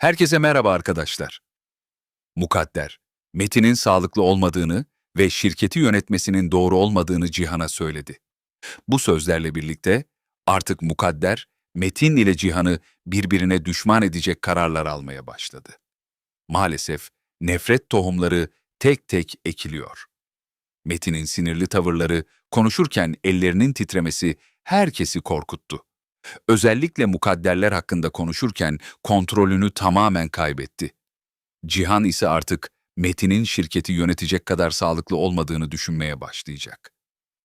Herkese merhaba arkadaşlar. Mukadder, Metin'in sağlıklı olmadığını ve şirketi yönetmesinin doğru olmadığını Cihan'a söyledi. Bu sözlerle birlikte artık Mukadder, Metin ile Cihan'ı birbirine düşman edecek kararlar almaya başladı. Maalesef nefret tohumları tek tek ekiliyor. Metin'in sinirli tavırları, konuşurken ellerinin titremesi herkesi korkuttu. Özellikle mukadderler hakkında konuşurken kontrolünü tamamen kaybetti. Cihan ise artık Metin'in şirketi yönetecek kadar sağlıklı olmadığını düşünmeye başlayacak.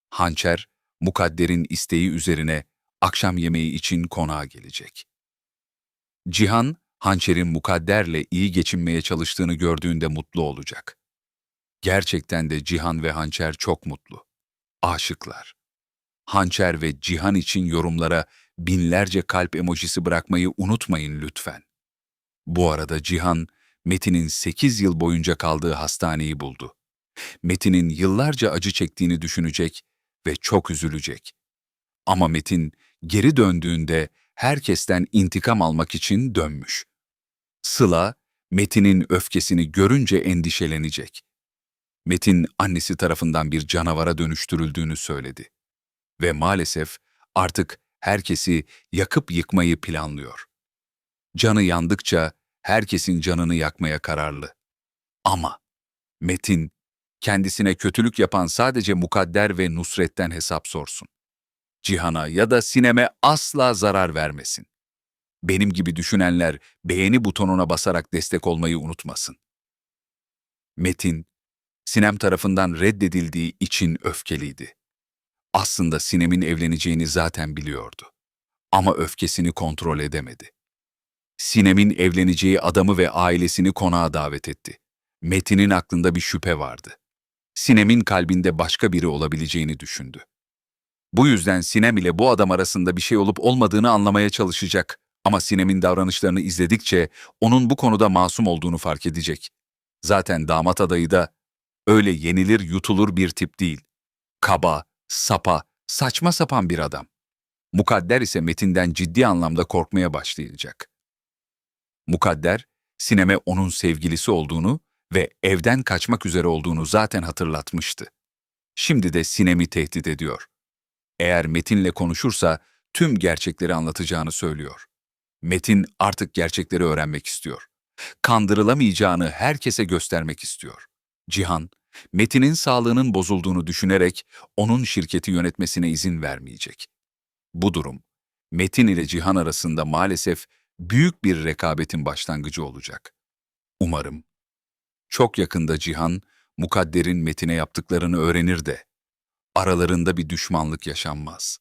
Hançer, mukadderin isteği üzerine akşam yemeği için konağa gelecek. Cihan, Hançer'in mukadderle iyi geçinmeye çalıştığını gördüğünde mutlu olacak. Gerçekten de Cihan ve Hançer çok mutlu. Aşıklar. Hançer ve Cihan için yorumlara binlerce kalp emojisi bırakmayı unutmayın lütfen. Bu arada Cihan, Metin'in 8 yıl boyunca kaldığı hastaneyi buldu. Metin'in yıllarca acı çektiğini düşünecek ve çok üzülecek. Ama Metin geri döndüğünde herkesten intikam almak için dönmüş. Sıla, Metin'in öfkesini görünce endişelenecek. Metin annesi tarafından bir canavara dönüştürüldüğünü söyledi. Ve maalesef artık herkesi yakıp yıkmayı planlıyor. Canı yandıkça herkesin canını yakmaya kararlı. Ama Metin, kendisine kötülük yapan sadece Mukadder ve Nusret'ten hesap sorsun. Cihan'a ya da Sinem'e asla zarar vermesin. Benim gibi düşünenler beğeni butonuna basarak destek olmayı unutmasın. Metin, Sinem tarafından reddedildiği için öfkeliydi. Aslında Sinem'in evleneceğini zaten biliyordu. Ama öfkesini kontrol edemedi. Sinem'in evleneceği adamı ve ailesini konağa davet etti. Metin'in aklında bir şüphe vardı. Sinem'in kalbinde başka biri olabileceğini düşündü. Bu yüzden Sinem ile bu adam arasında bir şey olup olmadığını anlamaya çalışacak. Ama Sinem'in davranışlarını izledikçe onun bu konuda masum olduğunu fark edecek. Zaten damat adayı da öyle yenilir yutulur bir tip değil. Kaba, sapa, saçma sapan bir adam. Mukadder ise Metin'den ciddi anlamda korkmaya başlayacak. Mukadder, Sinem'e onun sevgilisi olduğunu ve evden kaçmak üzere olduğunu zaten hatırlatmıştı. Şimdi de Sinem'i tehdit ediyor. Eğer Metin'le konuşursa tüm gerçekleri anlatacağını söylüyor. Metin artık gerçekleri öğrenmek istiyor. Kandırılamayacağını herkese göstermek istiyor. Cihan, Metin'in sağlığının bozulduğunu düşünerek onun şirketi yönetmesine izin vermeyecek. Bu durum, Metin ile Cihan arasında maalesef büyük bir rekabetin başlangıcı olacak. Umarım. Çok yakında Cihan, Mukadder'in Metin'e yaptıklarını öğrenir de, aralarında bir düşmanlık yaşanmaz.